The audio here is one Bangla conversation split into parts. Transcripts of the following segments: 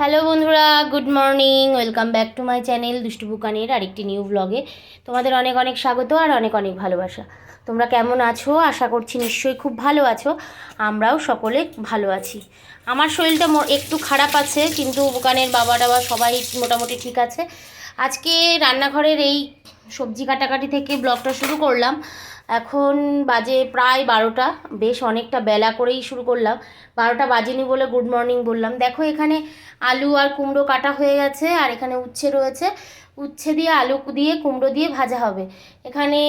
হ্যালো বন্ধুরা, good morning, welcome back to my channel দুষ্টু বুকানির আরেকটি নিউ ব্লগে। তোমাদের অনেক অনেক স্বাগত আর অনেক অনেক ভালোবাসা। তোমরা কেমন আছো? আশা করছি নিশ্চয়ই খুব ভালো আছো। আমরাও সকলে ভালো আছি। আমার শরীরটা একটু খারাপ আছে, কিন্তু বুকানের বাবা টাবা সবাই মোটামুটি ঠিক আছে। আজকে রান্নাঘরের এই সবজি কাটাকাটি থেকে ব্লগটা শুরু করলাম। এখন বাজে প্রায় বারোটা। বেশ অনেকটা বেলা করেই শুরু করলাম। বারোটা বাজেনি বলে গুড মর্নিং বললাম। দেখো, এখানে আলু আর কুমড়ো কাটা হয়ে গেছে আর এখানে উচ্ছে রয়েছে। উচ্ছে দিয়ে আলু দিয়ে কুমড়ো দিয়ে ভাজা হবে। এখানে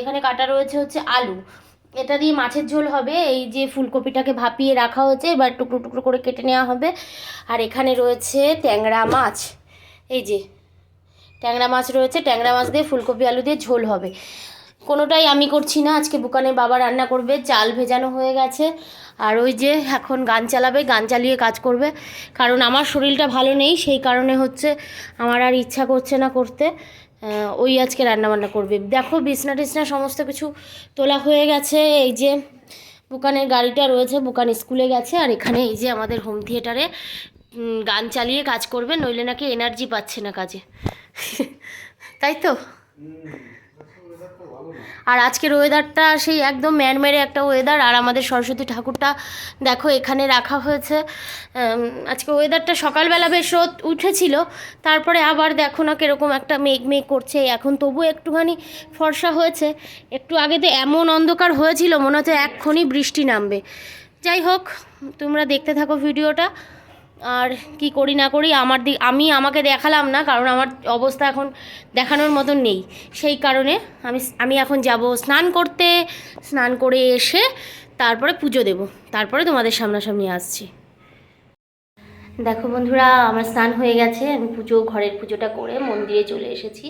এখানে কাটা রয়েছে হচ্ছে আলু। এটা দিয়ে মাছের ঝোল হবে। এই যে ফুলকপিটাকে ভাপিয়ে রাখা হয়েছে, এবার টুকরো টুকরো করে কেটে নেওয়া হবে। আর এখানে রয়েছে ট্যাংরা মাছ। এই যে ট্যাংরা মাছ রয়েছে। ট্যাংরা মাছ দিয়ে ফুলকপি আলু দিয়ে ঝোল হবে। কোনোটাই আমি করছি না। আজকে বুকানে বাবা রান্না করবে, চাল ভেজানো হয়ে গেছে। আর ওই যে এখন গান চালাবে, গান চালিয়ে কাজ করবে। কারণ আমার শরীরটা ভালো নেই, সেই কারণে হচ্ছে আমার আর ইচ্ছা করছে না করতে। ওই আজকে রান্না বান্না করবে। দেখো, বিছনা টিছনা সমস্ত কিছু তোলা হয়ে গেছে। এই যে বুকানের গাড়িটা রয়েছে, বুকান স্কুলে গেছে। আর এখানে এই যে আমাদের হোম থিয়েটারে গান চালিয়ে কাজ করবে। নইলে নাকি এনার্জি পাচ্ছে না কাজে। তাই তো? আর আজকের ওয়েদারটা সেই একদম ম্যানমেরে একটা ওয়েদার আর আমাদের সরস্বতী ঠাকুরটা দেখো এখানে রাখা হয়েছে। আজকে ওয়েদারটা সকালবেলা বেশ রোদ উঠেছিল, তারপরে আবার দেখো না কীরকম একটা মেঘ মেঘ করছে, এখন তবু একটুখানি ফর্সা হয়েছে। একটু আগে তো এমন অন্ধকার হয়েছিল, মনে হচ্ছে এক্ষুনি বৃষ্টি নামবে। যাই হোক, তোমরা দেখতে থাকো ভিডিওটা। আর কি করি না করি, আমার দিক আমি আমাকে দেখালাম না, কারণ আমার অবস্থা এখন দেখানোর মতন নেই। সেই কারণে আমি আমি এখন যাব স্নান করতে। স্নান করে এসে তারপরে পুজো দেব। তারপরে তোমাদের সামনাসামনি আসছি। দেখো বন্ধুরা, আমার স্নান হয়ে গেছে। আমি পুজো, ঘরের পুজোটা করে মন্দিরে চলে এসেছি।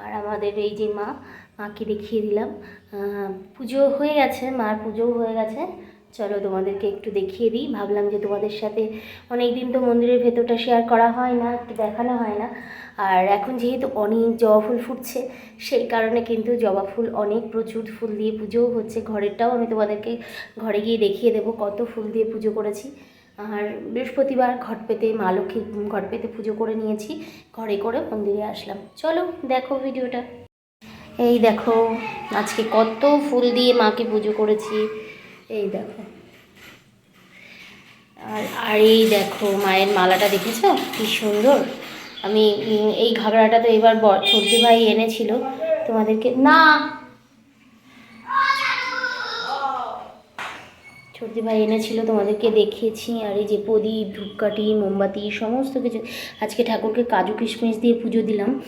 আর আমাদের এই যে মা, মাকে দেখিয়ে দিলাম। পুজো হয়ে গেছে, মার পুজোও হয়ে গেছে। চলো তোমাদেরকে একটু দেখিয়ে দিই। ভাবলাম যে তোমাদের সাথে অনেক দিন তো মন্দিরের ভেতরটা শেয়ার করা হয় না, একটু দেখানো হয় না। আর এখন যেহেতু অনেক জবা ফুল ফুটছে, সেই কারণে কিন্তু জবা ফুল অনেক প্রচুর ফুল দিয়ে পুজোও হচ্ছে। ঘরেরটাও আমি তোমাদেরকে ঘরে গিয়ে দেখিয়ে দেবো কত ফুল দিয়ে পুজো করেছি। আর বৃহস্পতিবার ঘট পেতে, মা লক্ষ্মী ঘট পেতে পুজো করে নিয়েছি, ঘরে করে মন্দিরে আসলাম। চলো দেখো ভিডিওটা। এই দেখো, আজকে কত ফুল দিয়ে মাকে পুজো করেছি। এই দেখো। আর আর এই দেখো মায়ের মালাটা দেখেছ? কি সুন্দর। আমি এই ঘাগরাটা তো এবার বর সর্দি ভাই এনেছিল। তোমাদেরকে, না! সর্দি ভাই এনেছিল, তোমাদেরকে দেখিয়েছি। আর এই যে প্রদীপ, ধূপকাঠি, মোমবাতি, সমস্ত কিছু। আজকে ঠাকুরকে কাজু কিশমিশ দিয়ে পুজো দিলাম।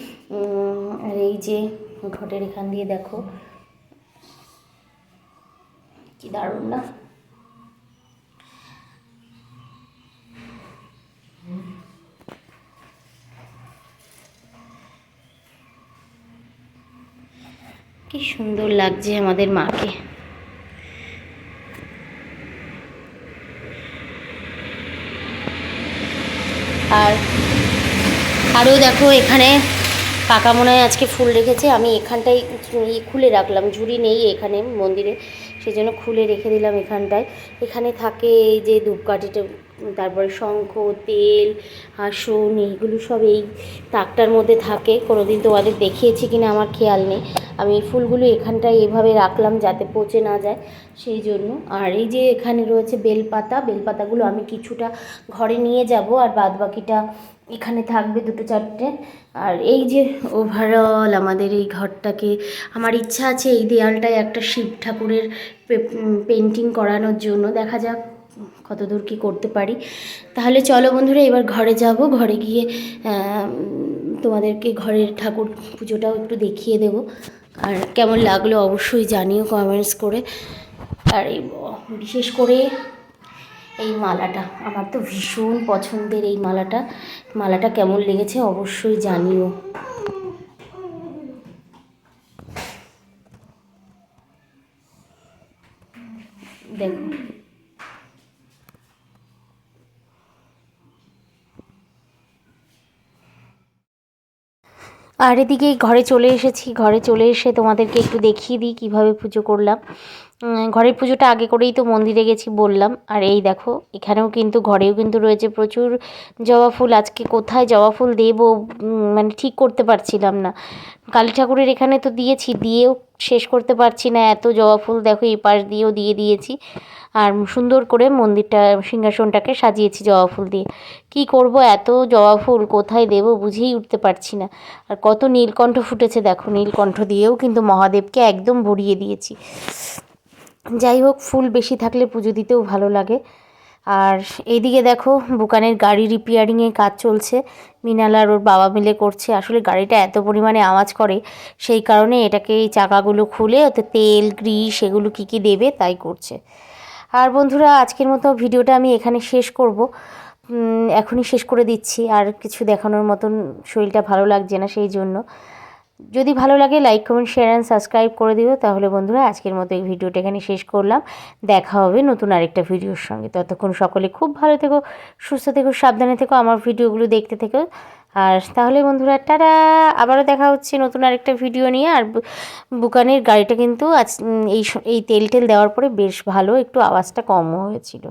আর এই যে ঘটের এখান দিয়ে দেখো। কি দারুণ না? কি সুন্দর লাগছে আমাদের মাকে। আর আরও দেখো এখানে কাকা মনে হয় আজকে ফুল রেখেছে, আমি এখানটায় ই খুলে রাখলাম, ঝুড়ি নেই এখানে মন্দিরে। সেই জন্য খুলে রেখে দিলাম এখানটায়। এখানে থাকে এই যে ধূপকাঠিটা তারপরে শঙ্খ, তেল আসন এইগুলো সব এই তাকটার মধ্যে থাকে। কোনো কোনোদিন তোমাদের দেখিয়েছি কিনা আমার খেয়াল নেই। আমি এই ফুলগুলো এখানটায় এভাবে রাখলাম যাতে পচে না যায়, সেই জন্য। আর এই যে এখানে রয়েছে বেলপাতা, বেলপাতাগুলো আমি কিছুটা ঘরে নিয়ে যাব আর বাদ বাকিটা এখানে থাকবে দুটো চারটে। আর এই যে ওভারঅল আমাদের এই ঘরটাকে, আমার ইচ্ছা আছে এই দেয়ালটায় একটা শিব ঠাকুরের পেন্টিং করানোর জন্য। দেখা যাক কতদূর কি করতে পারি? তাহলে চলো বন্ধুরা, এবার ঘরে যাব। ঘরে গিয়ে তোমাদেরকে ঘরের ঠাকুর পুজোটাও একটু দেখিয়ে দেব। আর কেমন লাগল অবশ্যই জানিও কমেন্টস করে। আর এই, বিশেষ করে এই মালাটা, আমার তো ভীষণ পছন্দের এই মালাটা। মালাটা কেমন লেগেছে অবশ্যই জানিও। দেখো। আর এদিকে ঘরে চলে এসেছি। ঘরে চলে এসে তোমাদেরকে একটু দেখিয়ে দিই কীভাবে পুজো করলাম। ঘরের পুজোটা আগে করেই তো মন্দিরে গেছি বললাম। আর এই দেখো, এখানেও কিন্তু, ঘরেও কিন্তু রয়েছে প্রচুর জবা ফুল। আজকে কোথায় জবা ফুল দেবো মানে ঠিক করতে পারছিলাম না। কালী ঠাকুরের এখানে তো দিয়েছি, দিয়েও শেষ করতে পারছি না। এত জবা ফুল দেখো, এই পাশ দিয়েও দিয়ে দিয়েছি। আর সুন্দর করে মন্দিরটা, সিংহাসনটাকে সাজিয়েছি জবা ফুল দিয়ে। কি করব, এত জবা ফুল কোথায় দেব বুঝেই উঠতে পারছি না। আর কত নীলকণ্ঠ ফুটেছে দেখো, নীলকণ্ঠ দিয়েও কিন্তু মহাদেবকে একদম ভরিয়ে দিয়েছি। যাই হোক, ফুল বেশি থাকলে পুজো দিতেও ভালো লাগে। আর এইদিকে দেখো বুকানের গাড়ি রিপেয়ারিংয়ের কাজ চলছে। মিনাল আর ওর বাবা মিলে করছে। আসলে গাড়িটা এত পরিমাণে আওয়াজ করে, সেই কারণে এটাকে এই চাকাগুলো খুলে ওতে তেল গ্রিস এগুলো কী কী দেবে তাই করছে। আর বন্ধুরা, আজকের মতো ভিডিওটা আমি এখানে শেষ করব। এখনই শেষ করে দিচ্ছি। আর কিছু দেখানোর মতন শরীরটা ভালো লাগছে না সেই জন্য। যদি ভালো লাগে like comment share and subscribe করে দিও। তাহলে বন্ধুরা, আজকের মতো এই ভিডিওটা এখানে শেষ করলাম। দেখা হবে নতুন আরেকটা ভিডিওর সঙ্গে। ততক্ষণ সকলে খুব ভালো থেকো, সুস্থ থেকো, সাবধানে থেকো, আমার ভিডিওগুলো দেখতে থেকো। আর তাহলে বন্ধুরা, টাটা! আবারও দেখা হচ্ছে নতুন আরেকটা ভিডিও নিয়ে। আর বুকানের গাড়িটা কিন্তু আজ এই এই তেল টেল দেওয়ার পরে বেশ ভালো, একটু আওয়াজটা কমও হয়েছিল।